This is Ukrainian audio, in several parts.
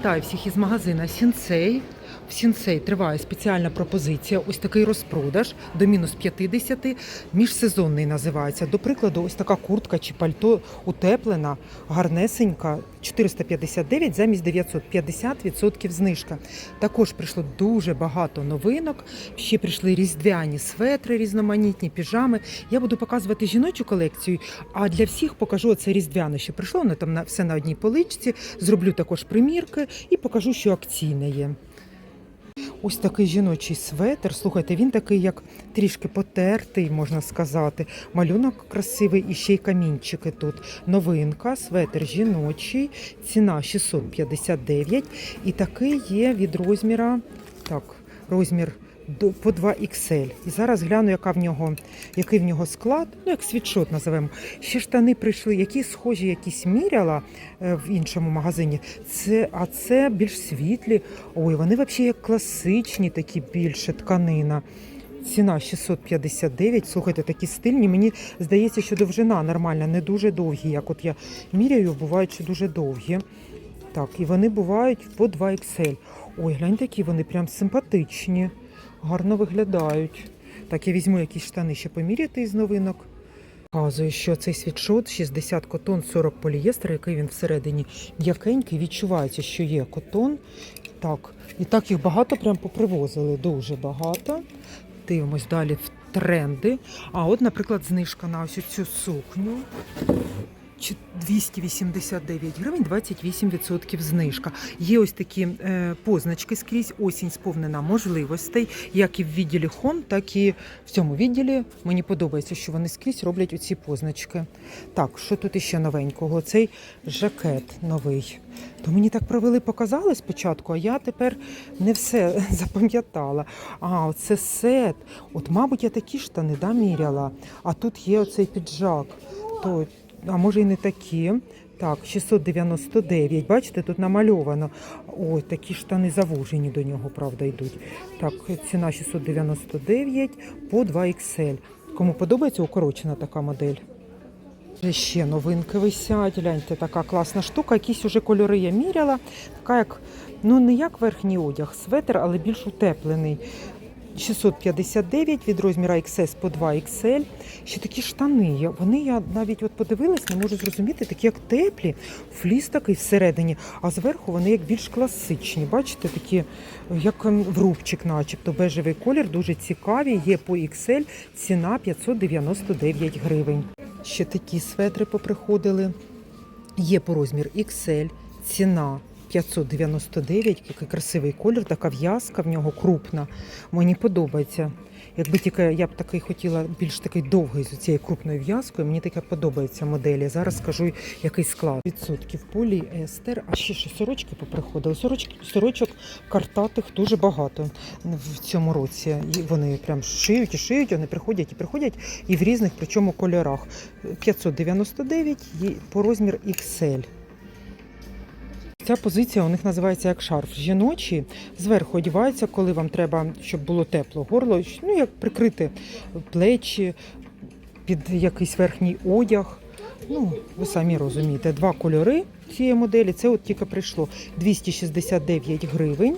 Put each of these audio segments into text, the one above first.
Вітаю всіх із магазина Сінцей. В Сінцей триває спеціальна пропозиція. Ось такий розпродаж до мінус 50, міжсезонний називається. До прикладу, ось така куртка чи пальто утеплена, гарнесенька, 459 замість 900, 50% знижка. Також прийшло дуже багато новинок. Ще прийшли різдвяні светри, різноманітні піжами. Я буду показувати жіночу колекцію, а для всіх покажу це різдвяне, що прийшло. Воно там на все на одній поличці. Зроблю також примірки і покажу, що акційне є. Ось такий жіночий светр. Слухайте, він такий, як трішки потертий, можна сказати. Малюнок красивий і ще й камінчики тут. Новинка, светр жіночий, ціна 659. І такий є від розміра. Так, розмір по 2 XL. І зараз гляну, яка в нього, який в нього склад, ну як світшот називаємо. Ще штани прийшли, які схожі, якісь міряла е, в іншому магазині. Це, а це більш світлі. Ой, вони взагалі як класичні, такі більше тканина. Ціна 659. Слухайте, такі стильні. Мені здається, що довжина нормальна, не дуже довгі. Як от я міряю, бувають що дуже довгі. Так, і вони бувають по 2 XL. Ой, гляньте, які вони прям симпатичні, гарно виглядають. Так, я візьму якісь штани ще поміряти із новинок. Показую, що цей світшот 60 котон, 40 полієстер, який він всередині м'якенький. Відчувається, що є котон. Так, і так їх багато прям попривозили, дуже багато. Дивимось далі в тренди. А от, наприклад, знижка на ось цю сукню. Чи- 289 гривень, 28% знижка. Є ось такі е, позначки скрізь. Осінь сповнена можливостей, як і в відділі Хом, так і в цьому відділі. Мені подобається, що вони скрізь роблять оці позначки. Так, що тут іще новенького? Цей жакет новий. То мені так провели, показали спочатку, а я тепер не все запам'ятала. А, оце сет. От, мабуть, я такі штани да, міряла. А тут є оцей піджак. То, а може і не такі. Так, 699. Бачите, тут намальовано. Ой, такі штани завужені до нього, правда, йдуть. Так, ціна 699 по 2 XL. Кому подобається укорочена така модель? Ще новинки висять. Гляньте, така класна штука. Якісь уже кольори я міряла. Така як, ну не як верхній одяг, светр, але більш утеплений. 659 від розміра XS по 2 XL. Ще такі штани. Вони я навіть от подивилась, не можу зрозуміти, такі як теплі, фліс такий всередині, а зверху вони як більш класичні. Бачите, такі як ем, в рубчик, начебто бежевий колір, дуже цікаві. Є по XL, ціна 599 гривень. Ще такі светри поприходили. Є по розмір XL, ціна 599, який красивий колір, така в'язка в нього крупна. Мені подобається. Якби тільки я б такий хотіла більш такий довгий з цією крупною в'язкою, мені таке подобається моделі. Зараз скажу, який склад. Відсотків поліестер, а ще що сорочки поприходили. Сорочки, сорочок картатих дуже багато в цьому році. І вони прям шиють і шиють, вони приходять і приходять, і в різних, причому кольорах. 599 і по розмір XL. Ця позиція у них називається як шарф. Жіночі зверху одіваються, коли вам треба, щоб було тепло горло, ну як прикрити плечі під якийсь верхній одяг. Ну, ви самі розумієте, два кольори цієї моделі. Це от тільки прийшло 269 гривень.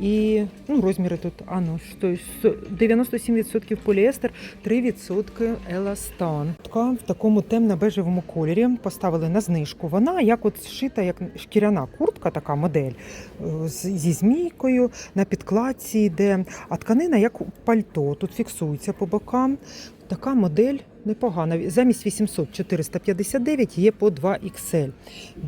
І ну, розміри тут а ну, що, що, 97% поліестер, 3% еластан. Така в такому темно-бежевому кольорі поставили на знижку. Вона як от зшита, як шкіряна куртка, така модель е, зі змійкою, на підкладці йде, а тканина як пальто. Тут фіксується по бокам. Така модель непогана. Замість 800 459 є по 2 XL.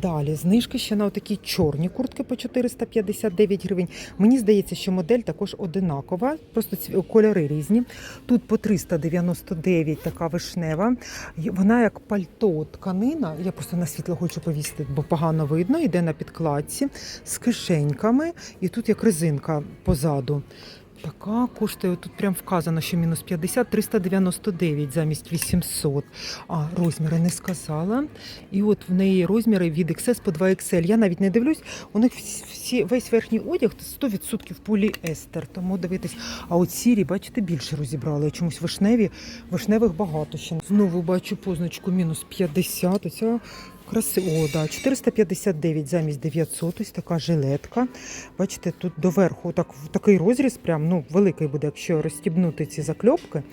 Далі знижки ще на такі чорні куртки по 459 гривень. Мені здається, що модель також одинакова, просто кольори різні. Тут по 399 така вишнева. Вона як пальто тканина. Я просто на світло хочу повісити, бо погано видно. Йде на підкладці з кишеньками, і тут як резинка позаду. Така коштує, тут прям вказано, що мінус 50, 399 замість 800. А, розміри не сказала. І от в неї розміри від XS по 2 XL. Я навіть не дивлюсь, у них всі- весь верхній одяг 100% поліестер. Тому дивитись. А от сірі, бачите, більше розібрали. Чомусь вишневі, вишневих багато ще. Знову бачу позначку мінус 50. Оця Краси, о, да, 459 замість 900, ось така жилетка. Бачите, тут доверху так, такий розріз, прям, ну, великий буде, якщо розстібнути ці закльопки.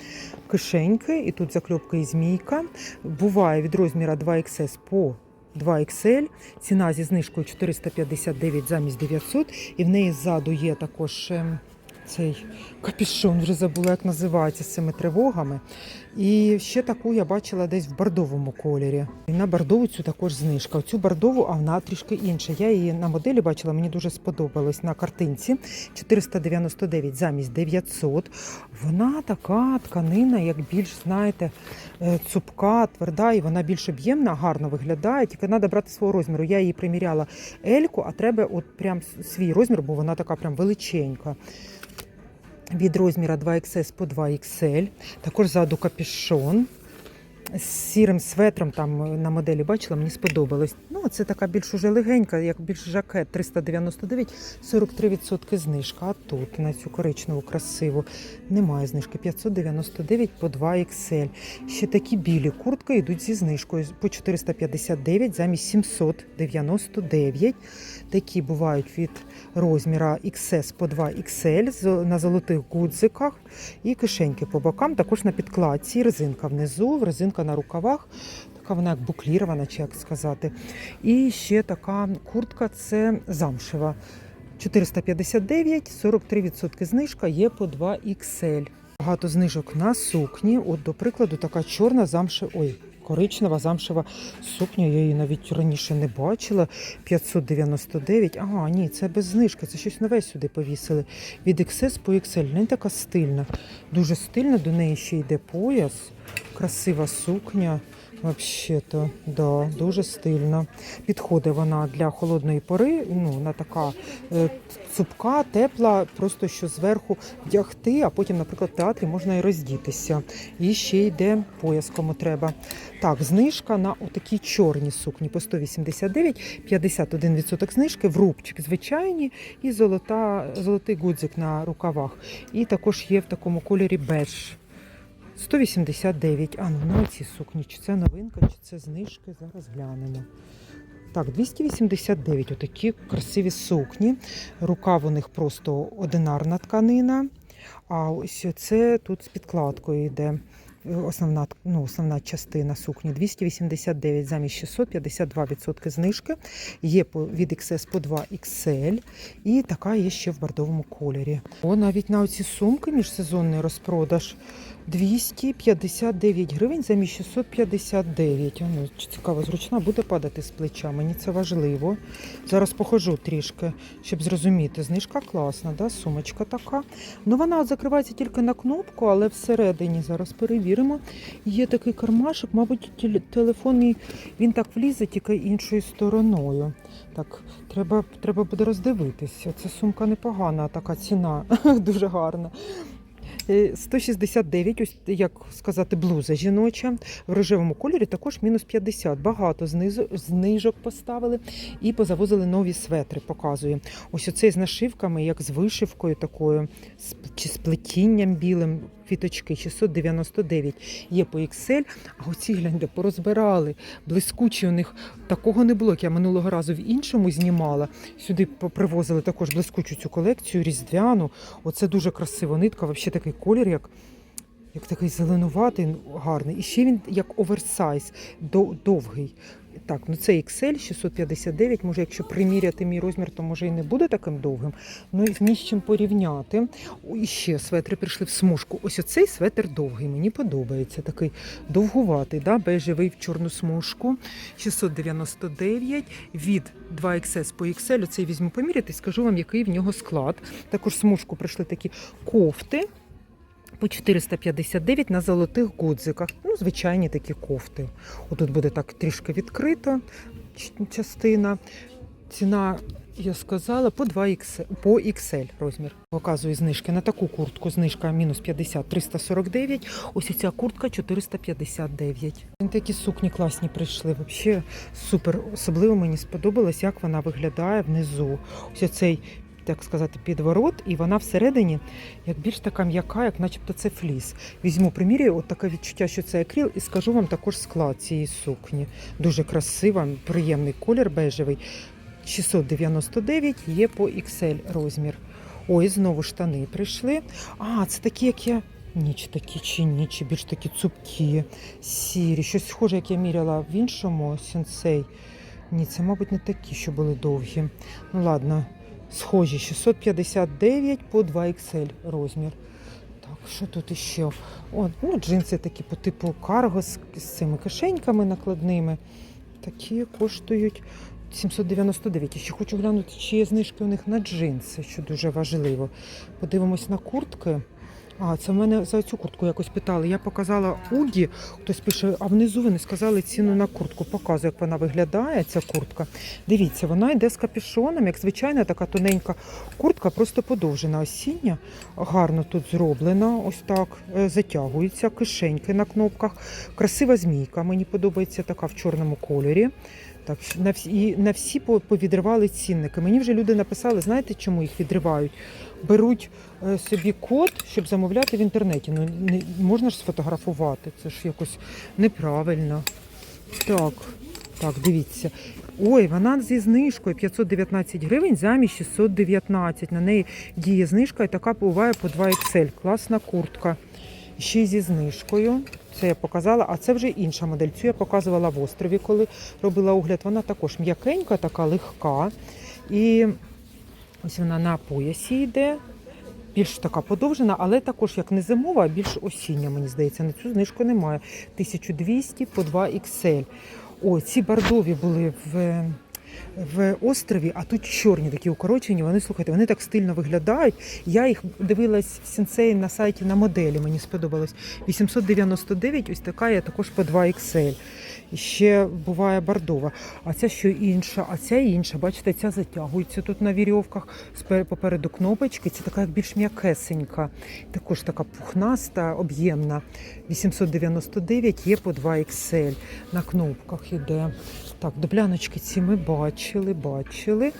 Кишеньки, і тут закльопка і змійка. Буває від розміру 2XS по 2XL. Ціна зі знижкою 459 замість 900. І в неї ззаду є також ем, цей капюшон, вже забула, як називається, з цими тривогами. І ще таку я бачила десь в бордовому кольорі. І на бордову цю також знижка. Цю бордову, а вона трішки інша. Я її на моделі бачила, мені дуже сподобалось на картинці. 499 замість 900. Вона така тканина, як більш, знаєте, е, цупка, тверда, і вона більш об'ємна, гарно виглядає. Тільки треба брати свого розміру. Я її приміряла Ельку, а треба от прям свій розмір, бо вона така прям величенька. Від розміра 2XS по 2XL. Також ззаду капюшон. З сірим светром там е, на моделі бачила, мені сподобалось. Ну, це така більш уже легенька, як більш жакет 399, 43% знижка. А тут на цю коричневу красиву немає знижки. 599 по 2XL. Ще такі білі куртки йдуть зі знижкою по 459 замість 799. Такі бувають від розміра XS по 2XL на золотих гудзиках і кишеньки по бокам, також на підкладці, резинка внизу, резинка на рукавах. Така вона як буклірована, чи як сказати. І ще така куртка це замшева. 459, 43% знижка є по 2XL. Багато знижок на сукні. От, до прикладу, така чорна замшева, ой, коричнева замшева сукня. Я її навіть раніше не бачила. 599. Ага, ні, це без знижки. Це щось нове сюди повісили. Від XS по XL. Не така стильна. Дуже стильна, до неї ще йде пояс. Красива сукня. Взагалі-то, да, дуже стильна. Підходить вона для холодної пори. Ну, вона така е, цупка, тепла, просто що зверху вдягти, а потім, наприклад, в театрі можна і роздітися. І ще йде пояс, кому треба. Так, знижка на отакі чорні сукні по 189, 51% знижки, в рубчик звичайні і золота, золотий гудзик на рукавах. І також є в такому кольорі беж. 189. А, ну на ці сукні. Чи це новинка, чи це знижки? Зараз глянемо. Так, 289. Отакі красиві сукні. Рукав у них просто одинарна тканина. А ось це тут з підкладкою йде. Основна, ну, основна частина сукні 289 замість 600, 52% знижки. Є по, від XS по 2 XL. І така є ще в бордовому кольорі. О, навіть на оці сумки міжсезонний розпродаж 259 гривень замість 659. Ну, цікаво, зручна буде падати з плеча. Мені це важливо. Зараз походжу трішки, щоб зрозуміти. Знижка класна, да? сумочка така. Ну, вона от закривається тільки на кнопку, але всередині зараз перевіримо. Є такий кармашок, мабуть, теле- телефонний, він так влізе тільки іншою стороною. Так, треба, треба буде роздивитися. Це сумка непогана, така ціна дуже гарна. Е, 169, ось як сказати, блуза жіноча в рожевому кольорі, також мінус 50. Багато знижок поставили і позавозили нові светри, Показую. Ось оцей з нашивками, як з вишивкою такою, чи з плетінням білим. Квіточки 699 є по XL, а оці гляньте, порозбирали. Блискучі у них такого не було. як Я минулого разу в іншому знімала. Сюди привозили також блискучу цю колекцію, різдвяну. Оце дуже красиво. Нитка, взагалі такий колір, як, як такий зеленуватий, гарний. І ще він як оверсайз, довгий. Так, ну це XL 659. Може, якщо приміряти мій розмір, то може і не буде таким довгим. Ну і ні з чим порівняти. І ще светри прийшли в смужку. Ось оцей светр довгий, мені подобається. Такий довгуватий, да? бежевий в чорну смужку. 699 від 2XS по XL. Оцей візьму поміряти скажу вам, який в нього склад. Також смужку прийшли такі кофти. По 459 на золотих гудзиках. Ну, звичайні такі кофти. Отут буде так трішки відкрита частина. Ціна, я сказала, по 2 XL, по XL розмір. Показую знижки на таку куртку. Знижка мінус 50, 349. Ось ця куртка 459. Такі сукні класні прийшли. Взагалі супер. Особливо мені сподобалось, як вона виглядає внизу. Ось цей так сказати, підворот, і вона всередині як більш така м'яка, як начебто це фліс. Візьму примірюю, от таке відчуття, що це акріл, і скажу вам також склад цієї сукні. Дуже красива, приємний колір бежевий. 699 є по XL розмір. Ой, знову штани прийшли. А, це такі, як я. Ні, чи такі, чи ні, чи більш такі цупкі, сірі. Щось схоже, як я міряла в іншому сенсей. Ні, це, мабуть, не такі, що були довгі. Ну ладно, схожі. 659 по 2XL розмір. Так, що тут іще? О, ну, джинси такі по типу карго з, з цими кишеньками накладними. Такі коштують 799. Я ще хочу глянути, чи є знижки у них на джинси, що дуже важливо. Подивимось на куртки. А, це в мене за цю куртку якось питали. Я показала Уді, хтось пише, а внизу вони сказали ціну на куртку. Показую, як вона виглядає, ця куртка. Дивіться, вона йде з капюшоном, як звичайна така тоненька куртка, просто подовжена осіння. Гарно тут зроблена, ось так е, затягується, кишеньки на кнопках. Красива змійка. Мені подобається така в чорному кольорі. Так, на всі, і на всі повідривали цінники. Мені вже люди написали, знаєте, чому їх відривають? Беруть собі код, щоб замовляти в інтернеті. Ну не можна ж сфотографувати. Це ж якось неправильно. Так, так, дивіться. Ой, вона зі знижкою 519 гривень замість 619. На неї діє знижка і така буває по 2XL. Класна куртка. Ще зі знижкою. Це я показала, а це вже інша модель. Цю я показувала в острові, коли робила огляд. Вона також м'якенька, така легка. І ось вона на поясі йде. Більш така подовжена, але також як не зимова, а більш осіння, мені здається. На цю знижку немає. 1200 по 2 XL. О, ці бордові були в, в острові, а тут чорні такі укорочені. Вони слухайте, вони так стильно виглядають. Я їх дивилась в сенсеї на сайті на моделі. Мені сподобалось. 899, ось така є також по 2 XL. І ще буває бордова. А ця що інша, а ця інша. Бачите, ця затягується тут на вірьовках. Попереду кнопочки. Це така більш м'якесенька. Також така пухнаста, об'ємна. 899 є по 2 XL. На кнопках іде. Так, добляночки ці ми бачили, бачили.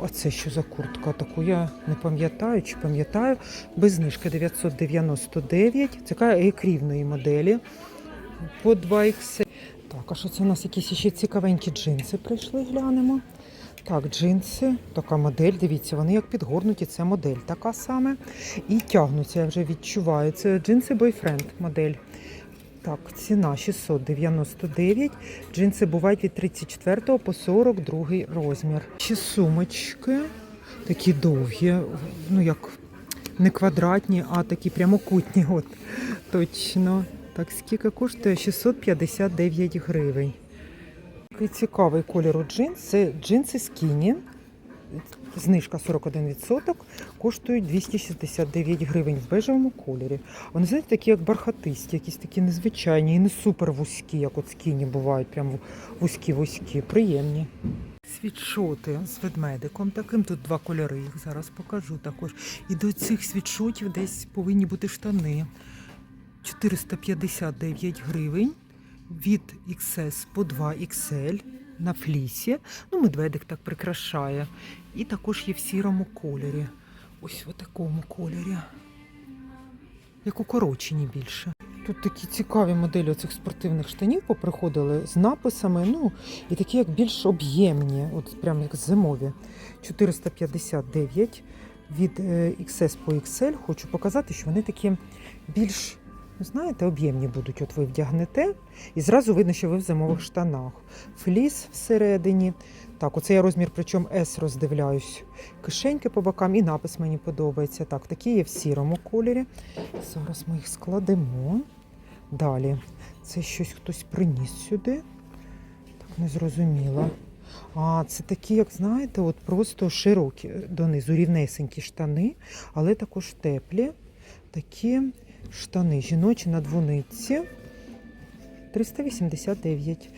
Оце що за куртка? Таку я не пам'ятаю чи пам'ятаю. Без знижки 999. Це така екрівної моделі по 2 XL. Так, а що це у нас якісь ще цікавенькі джинси прийшли, глянемо. Так, джинси, така модель, дивіться, вони як підгорнуті, це модель така саме. І тягнуться, я вже відчуваю. Це джинси Boyfriend модель. Так, ціна 699. Джинси бувають від 34 по 42 розмір. Ще сумочки, такі довгі, ну як не квадратні, а такі прямокутні. От, точно. Так, скільки коштує? 659 гривень. Такий цікавий кольор у джинс. Це джинси скіні. Знижка 41%, коштують 269 гривень в бежевому кольорі. Вони, знаєте, такі як бархатисті, якісь такі незвичайні і не супер вузькі, як от скіні бувають, прям вузькі-вузькі, приємні. Світшоти з ведмедиком. Таким тут два кольори. Їх зараз покажу також. І до цих світшотів десь повинні бути штани. 459 гривень від XS по 2 XL на флісі. Ну, медведик так прикрашає. І також є в сірому кольорі. Ось в такому кольорі. Як укорочені більше. Тут такі цікаві моделі цих спортивних штанів поприходили з написами, ну і такі як більш об'ємні, от прям як зимові. 459 від е, XS по XL. Хочу показати, що вони такі більш, знаєте, об'ємні будуть. От ви вдягнете, і зразу видно, що ви в зимових штанах. Фліс всередині. Так, оце я розмір, причому S роздивляюсь. Кишеньки по бокам і напис мені подобається. Так, такі є в сірому кольорі. Зараз ми їх складемо. Далі. Це щось хтось приніс сюди. Так, не зрозуміло. А, це такі, як знаєте, от просто широкі донизу, рівнесенькі штани, але також теплі. Такі штани жіночі на двониці. 389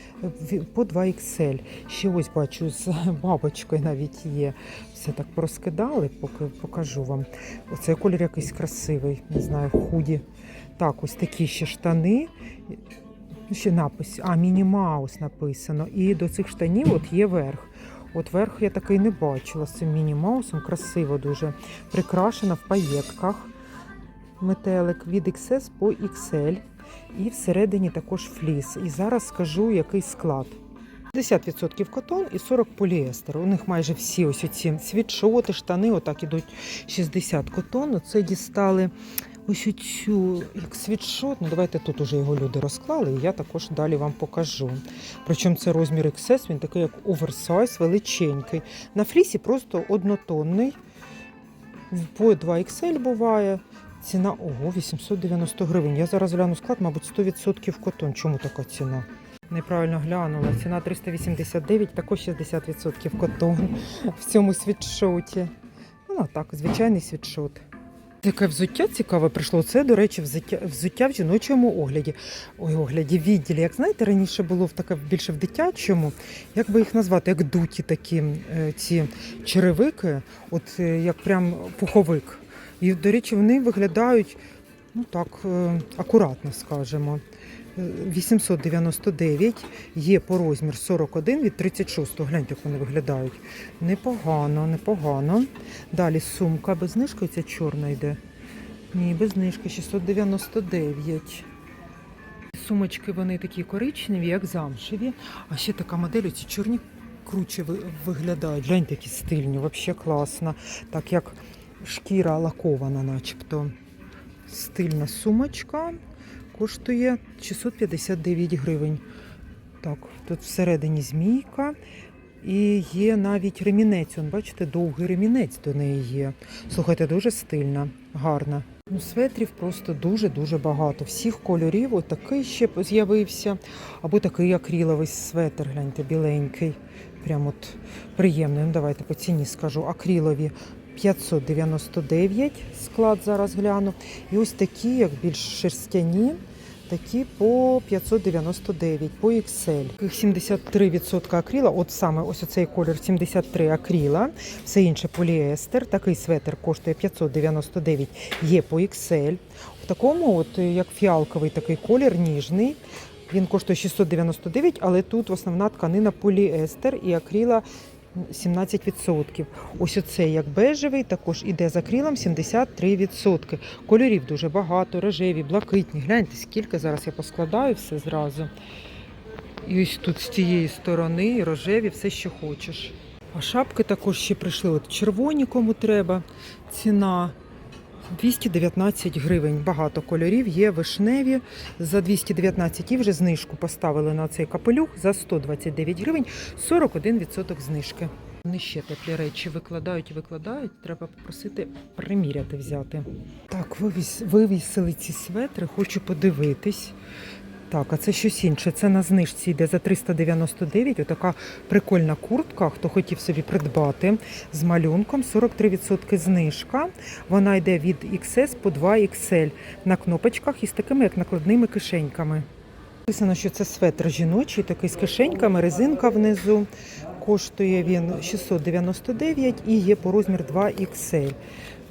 по 2 XL. Ще ось бачу з бабочкою навіть є. Все так проскидали, поки покажу вам. Оце колір якийсь красивий, не знаю, худі. Так, ось такі ще штани. Ще напис, а Міні Маус написано. І до цих штанів от є верх. От верх я такий не бачила з цим міні-маусом, красиво дуже. Прикрашена в паєтках. Метелик від XS по XL. І всередині також фліс. І зараз скажу, який склад. 50% котон і 40 поліестер. У них майже всі ось оці світшоти, штани, отак ідуть 60 котону. Це дістали ось оцю як світшот. Ну давайте тут уже його люди розклали, і я також далі вам покажу. Причому це розмір XS, він такий як оверсайз, величенький. На флісі просто однотонний. По 2 XL буває. Ціна ого, 890 гривень. Я зараз гляну склад, мабуть, 100% котон. Чому така ціна? Неправильно глянула. Ціна 389, також 60% котон в цьому світшоті. Ну, так, звичайний світшот. Таке взуття цікаве прийшло. Це, до речі, взуття, взуття в жіночому огляді. Ой, огляді, відділі. Як знаєте, раніше було в таке більше в дитячому. Як би їх назвати, як дуті такі е, ці черевики, от е, як прям пуховик. І, до речі, вони виглядають ну так, е, акуратно, скажемо. Е, 899, є по розмір 41 від 36. Гляньте, як вони виглядають. Непогано, непогано. Далі сумка без знижки, ця чорна йде. Ні, без знижки 699. Сумочки вони такі коричневі, як замшеві. А ще така модель, ці чорні круче виглядають. Гляньте, які стильні, взагалі класно. Так як шкіра лакована, начебто. Стильна сумочка коштує 659 гривень. Так, тут всередині змійка. І є навіть ремінець. Он, бачите, довгий ремінець до неї є. Слухайте, дуже стильна, гарна. Ну, светрів просто дуже-дуже багато. Всіх кольорів. Ось такий ще з'явився. Або такий акриловий светр, гляньте, біленький. Прям от приємний. Ну, давайте по ціні скажу. Акрилові 599 склад зараз гляну. І ось такі, як більш шерстяні, такі по 599, по XL. 73% акрила, от саме ось оцей колір 73 акрила, все інше поліестер. Такий светр коштує 599, є по XL. В такому, от як фіалковий такий колір, ніжний. Він коштує 699, але тут основна тканина поліестер і акрила 17%. Ось оцей як бежевий, також іде з акрилом 73%. Кольорів дуже багато, рожеві, блакитні. Гляньте, скільки зараз я поскладаю все зразу. І ось тут з цієї сторони рожеві, все, що хочеш. А шапки також ще прийшли. От червоні, кому треба. Ціна 219 гривень. Багато кольорів є вишневі за 219 і вже знижку поставили на цей капелюх за 129 гривень, 41% знижки. Вони ще теплі речі викладають і викладають. Треба попросити приміряти взяти. Так, вивіс, вивісили ці светри, хочу подивитись. Так, а це щось інше. Це на знижці йде за 399. Отака прикольна куртка. Хто хотів собі придбати з малюнком. 43% знижка. Вона йде від XS по 2 XL на кнопочках із такими як накладними кишеньками. Написано, що це светр жіночий, такий з кишеньками, резинка внизу. Коштує він 699 і є по розмір 2 XL.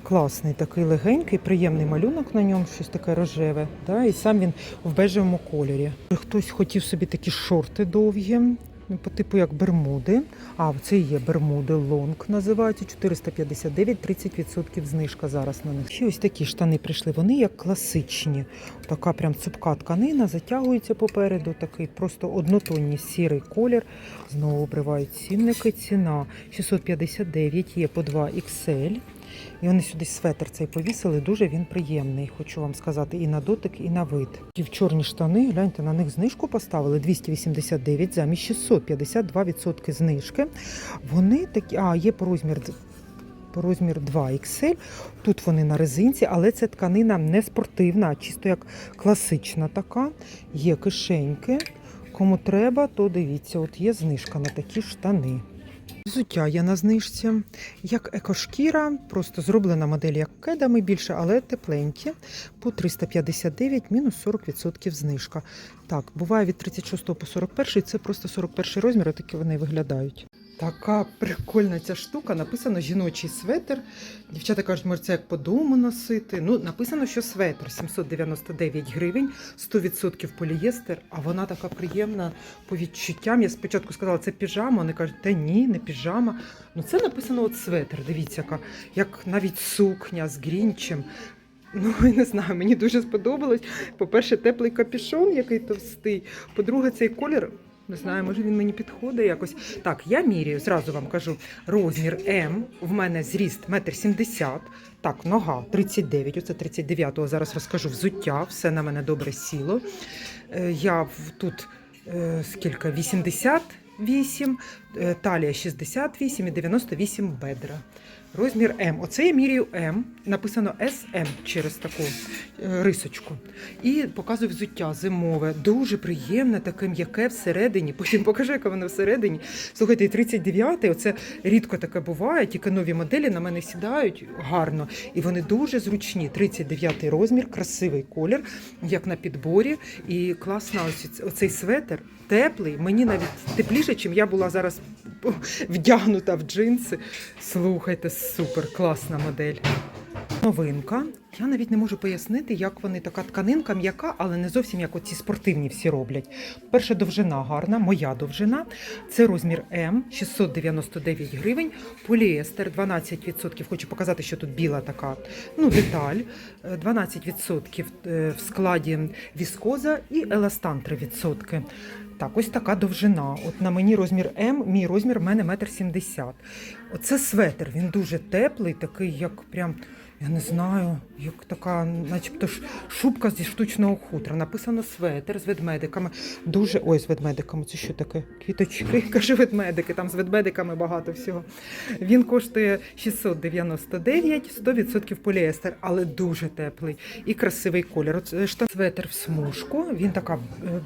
Класний, такий легенький, приємний малюнок на ньому, щось таке рожеве. Да? І сам він в бежевому кольорі. Хтось хотів собі такі шорти довгі, ну, по типу як бермуди. А, це є бермуди, лонг називаються 459, 30% знижка зараз на них. Ще ось такі штани прийшли. Вони як класичні. Така прям цупка тканина, затягується попереду. Такий просто однотонний сірий колір. Знову обривають цінники. Ціна 659, є по 2 XL. І вони сюди светр цей повісили, дуже він приємний, хочу вам сказати, і на дотик, і на вид. І в чорні штани, гляньте, на них знижку поставили 289 замість 652% знижки. Вони такі, а, є по розмір. Розмір 2 XL. Тут вони на резинці, але це тканина не спортивна, а чисто як класична така. Є кишеньки. Кому треба, то дивіться, от є знижка на такі штани. Взуття є на знижці. Як екошкіра, просто зроблена модель як кедами більше, але тепленькі. По 359, мінус 40% знижка. Так, буває від 36 по 41, це просто 41 розмір, такі вони виглядають. Така прикольна ця штука. Написано жіночий светр. Дівчата кажуть, може це як по дому носити. Ну, написано, що светр 799 гривень, 100% полієстер, а вона така приємна по відчуттям. Я спочатку сказала, це піжама. Вони кажуть, та ні, не піжама. Ну це написано от светр. Дивіться, яка, як навіть сукня з грінчем. Ну, не знаю, мені дуже сподобалось. По-перше, теплий капюшон, який товстий. По-друге, цей колір. Не знаю, може він мені підходить якось. Так, я міряю, зразу вам кажу, розмір М. В мене зріст 1,70 м. Так, нога 39, оце 39-го зараз розкажу взуття, все на мене добре сіло. Е, Я тут е, скільки? 88, е, талія 68 і 98 бедра. Розмір М. Оце я міряю М. Написано SM через таку е, рисочку. І показую взуття зимове. Дуже приємне, таке м'яке всередині. Потім покажу, яке воно всередині. Слухайте, 39-й, оце рідко таке буває, тільки нові моделі на мене сідають гарно. І вони дуже зручні. 39-й розмір, красивий колір, як на підборі. І класно, ось оцей светр теплий. Мені навіть тепліше, чим я була зараз вдягнута в джинси. Слухайте, супер, класна модель. Новинка. Я навіть не можу пояснити, як вони така тканинка м'яка, але не зовсім як оці спортивні всі роблять. Перша довжина гарна, моя довжина. Це розмір М, 699 гривень, поліестер 12%. Хочу показати, що тут біла така ну, деталь. Е, 12% е, в складі віскоза і еластан 3%. Так, ось така довжина. От на мені розмір М, мій розмір в мене метр сімдесят. Оце светр, він дуже теплий, такий, як прям, я не знаю, як така, начебто ж шубка зі штучного хутра. Написано светр з ведмедиками. Дуже ой, з ведмедиками. Це що таке? Квіточки, каже ведмедики, там з ведмедиками багато всього. Він коштує 699, 100% поліестер, але дуже теплий і красивий колір. Оце светр в смужку. Він така е,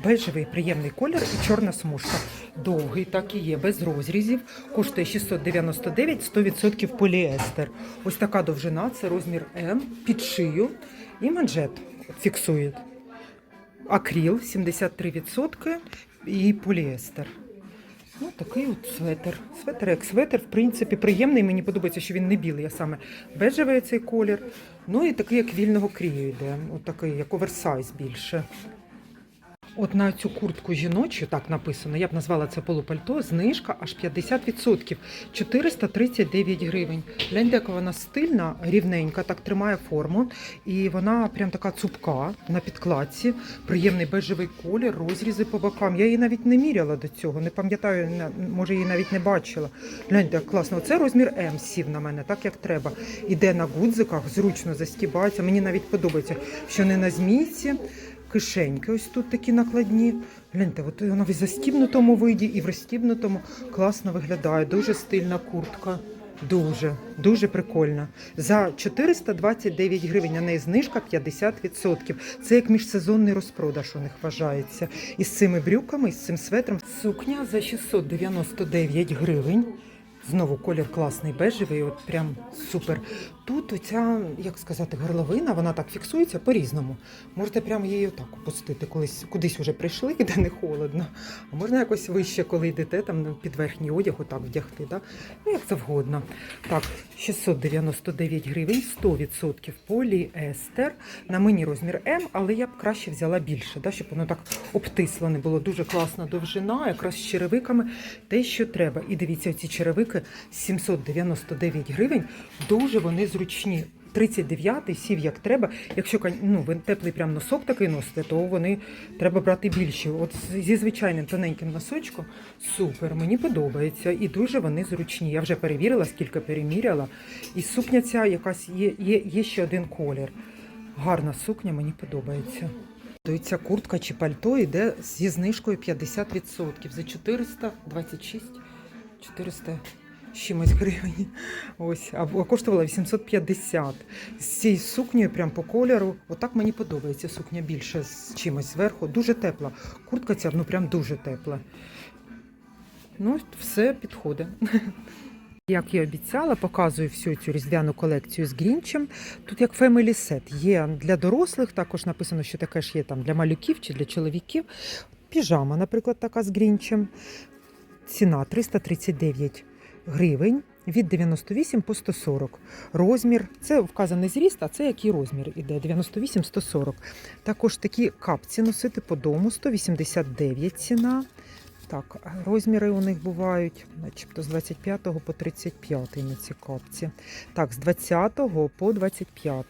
бежевий, приємний колір і чорна смужка. Довгий, так і є, без розрізів. Коштує 699, 100% поліестер. Ось така довжина, це розмір М під шию і манжет фіксує. Акріл 73% і поліестер. Ну, такий от светр. Светр як светр, в принципі, приємний. Мені подобається, що він не білий, а саме бежевий цей колір. Ну і такий, як вільного крію йде. От такий, як оверсайз більше. От на цю куртку жіночу, так написано, я б назвала це полупальто, знижка аж 50%, 439 гривень. Гляньте, вона стильна, рівненька, так тримає форму. І вона прям така цупка на підкладці, приємний бежевий колір, розрізи по бокам. Я її навіть не міряла до цього, не пам'ятаю, може її навіть не бачила. Гляньте, як класно. Оце розмір М сів на мене, так як треба. Іде на гудзиках, зручно застібається. Мені навіть подобається, що не на змійці. Кишеньки ось тут такі накладні. Гляньте, от вона в застібнутому виді і в розстібнутому класно виглядає. Дуже стильна куртка. Дуже, дуже прикольна. За 429 гривень на неї знижка 50%. Це як міжсезонний розпродаж у них вважається. І з цими брюками, і з цим светром. Сукня за 699 гривень. Знову колір класний бежевий, от прям супер. Тут оця, як сказати, горловина, вона так фіксується по-різному. Можете прямо її отак опустити, колись кудись вже прийшли, де не холодно. А можна якось вище, коли йдете, там ну, під верхній одяг, отак вдягти. Да? Ну, як завгодно. Так, 699 гривень, 100% поліестер. На мені розмір М, але я б краще взяла більше, да, щоб воно так обтисло не було. Дуже класна довжина, якраз з черевиками те, що треба. І дивіться, ці черевики 799 гривень. Дуже вони зручні. 39-й сів як треба. Якщо ну, теплий прям носок такий носите, то вони треба брати більші. От зі звичайним тоненьким носочком супер, мені подобається. І дуже вони зручні. Я вже перевірила, скільки переміряла. І сукня ця якась є, є, є ще один колір. Гарна сукня, мені подобається. То ця куртка чи пальто йде зі знижкою 50% за 426 400 з чимось гривень. Ось, а коштувала 850. З цією сукнею, прям по кольору. Отак мені подобається сукня більше з чимось зверху. Дуже тепла. Куртка ця ну прям дуже тепла. Ну, все підходить. Як і обіцяла, показую всю цю різдвяну колекцію з Грінчем. Тут як Family Set. Є для дорослих, також написано, що таке ж є там для малюків чи для чоловіків. Піжама, наприклад, така з Грінчем. Ціна 339 гривень від 98 по 140. Розмір, це вказаний зріст, а це який розмір іде 98-140. Також такі капці носити по дому 189 ціна. Так, розміри у них бувають, начебто з 25 по 35 на ці капці. Так, з 20 по 25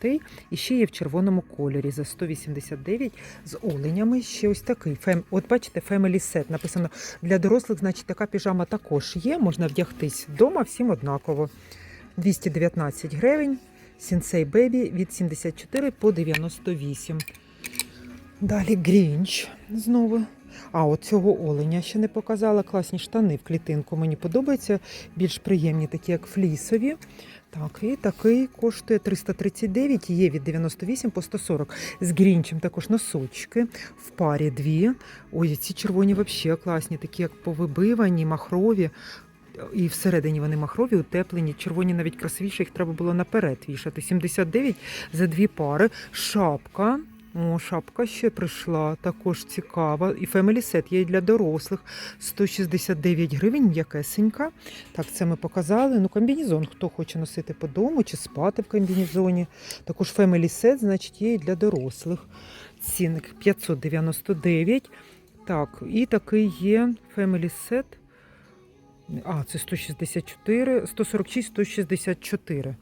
і ще є в червоному кольорі за 189 з оленями. Ще ось такий. Фем... От бачите, Family Set написано для дорослих, значить така піжама також є. Можна вдягтись вдома, всім однаково. 219 гривень. Сінсей Бебі від 74 по 98. Далі Грінч знову. А от цього оленя ще не показала. Класні штани в клітинку. Мені подобаються. Більш приємні, такі як флісові. Так, і такий коштує 339, є від 98 по 140. З грінчем також носочки в парі дві. Ой, ці червоні взагалі класні, такі як повибивані, махрові. І всередині вони махрові, утеплені. Червоні навіть красивіші, їх треба було наперед вішати. 79 за дві пари. Шапка. О, шапка ще прийшла, також цікава. І Family Set є для дорослих. 169 гривень, м'якесенька. Так, це ми показали. Ну, комбінезон, хто хоче носити по дому чи спати в комбінезоні. Також Family Set, значить, є і для дорослих. Цінник 599. Так, і такий є Family Set. А, це 164, 146, 164.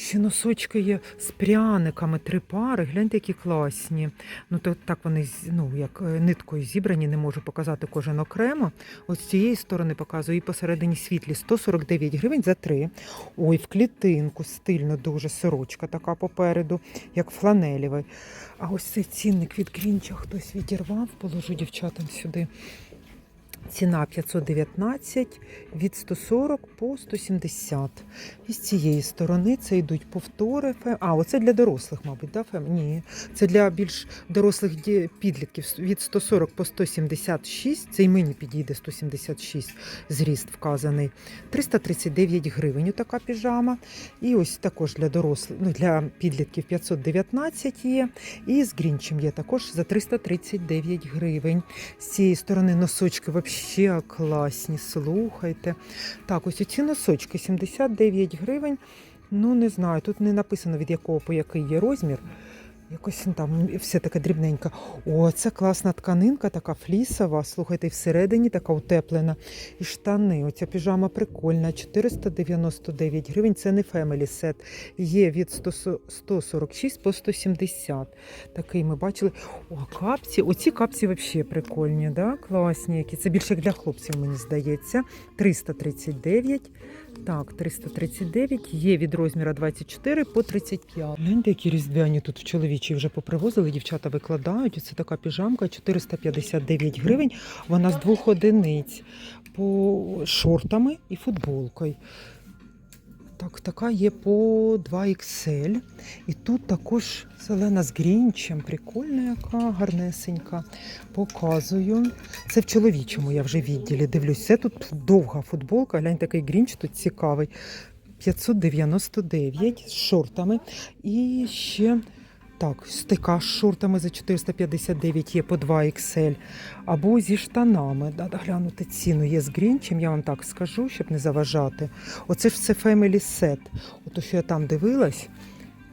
Ще носочки є з пряниками, три пари. Гляньте, які класні. Ну, то, так вони ну, як е, ниткою зібрані, не можу показати кожен окремо. Ось з цієї сторони показую і посередині світлі 149 гривень за три. Ой, в клітинку, стильно дуже сорочка така попереду, як фланелєвий. А ось цей цінник від Грінча хтось відірвав, положу дівчатам сюди. Ціна 519 від 140 по 170. І з цієї сторони це йдуть повтори. Фем- А, оце для дорослих, мабуть, да, Фем? Ні. Це для більш дорослих підлітків від 140 по 176. Це й мені підійде 176 зріст вказаний. 339 гривень така піжама. І ось також для дорослих, ну для підлітків 519 є. І з грінчем є також за 339 гривень. З цієї сторони носочки взагалі класні, слухайте. Так, ось ці носочки 79 гривень. Ну, не знаю, тут не написано від якого по який є розмір. Якось там все таке дрібненьке. О, це класна тканинка, така флісова. Слухайте, і всередині така утеплена. І штани. Оця піжама прикольна. 499 гривень. Це не Family Set. Є від 100 146 по 170. Такий ми бачили. О, капці. Оці капці взагалі прикольні, да? класні. які. Це більше як для хлопців, мені здається. 339. Так, 339. Є від розміра 24 по 35. Гляньте, які різдвяні тут в чоловічі вже попривозили. Дівчата викладають. Оце така піжамка 459 гривень. Вона з двох одиниць по шортами і футболкою. Так, така є по 2XL. І тут також зелена з грінчем. Прикольна, яка гарнесенька. Показую. Це в чоловічому я вже відділі. Дивлюсь, це тут довга футболка. Глянь, такий грінч тут цікавий. 599 з шортами. І ще так, стика з шортами за 459 є по 2 XL. Або зі штанами. Треба глянути ціну. Є з грінчем, я вам так скажу, щоб не заважати. Оце ж все Family Set. Ото що я там дивилась.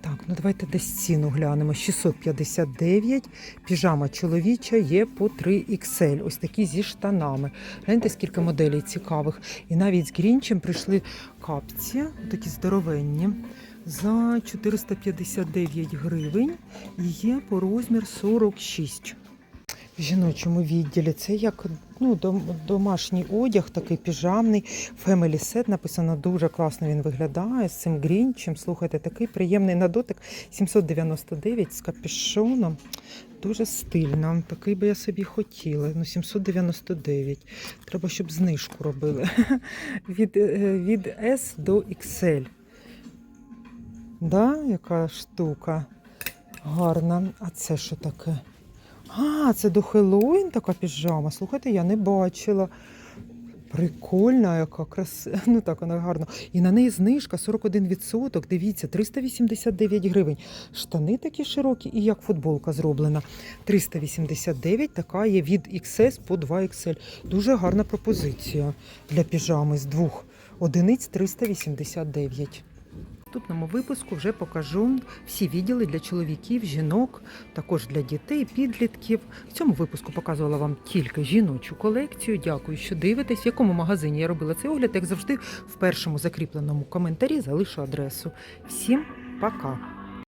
Так, ну давайте десь ціну глянемо. 659, піжама чоловіча є по 3 XL. Ось такі зі штанами. Гляньте, скільки моделей цікавих. І навіть з грінчем прийшли капці, такі здоровенні. За 459 гривень і є по розмір 46. В жіночому відділі це як ну, домашній одяг, такий піжамний. Family Set написано дуже класно він виглядає з цим грінчем. Слухайте, такий приємний на дотик. 799 з капюшоном. Дуже стильно. Такий би я собі хотіла. Ну, 799. Треба, щоб знижку робили. Від, е, від S до XL. Да, яка штука гарна. А це що таке? А, це до Хеллоуін така піжама. Слухайте, я не бачила. Прикольна, яка краса. Ну так, вона гарна. І на неї знижка 41%. Дивіться, 389 гривень. Штани такі широкі, і як футболка зроблена. 389, така є від XS по 2XL. Дуже гарна пропозиція для піжами з двох одиниць 389. Наступному випуску вже покажу всі відділи для чоловіків, жінок, також для дітей, підлітків. В цьому випуску показувала вам тільки жіночу колекцію. Дякую, що дивитесь. В якому магазині я робила цей огляд, як завжди, в першому закріпленому коментарі залишу адресу. Всім пока!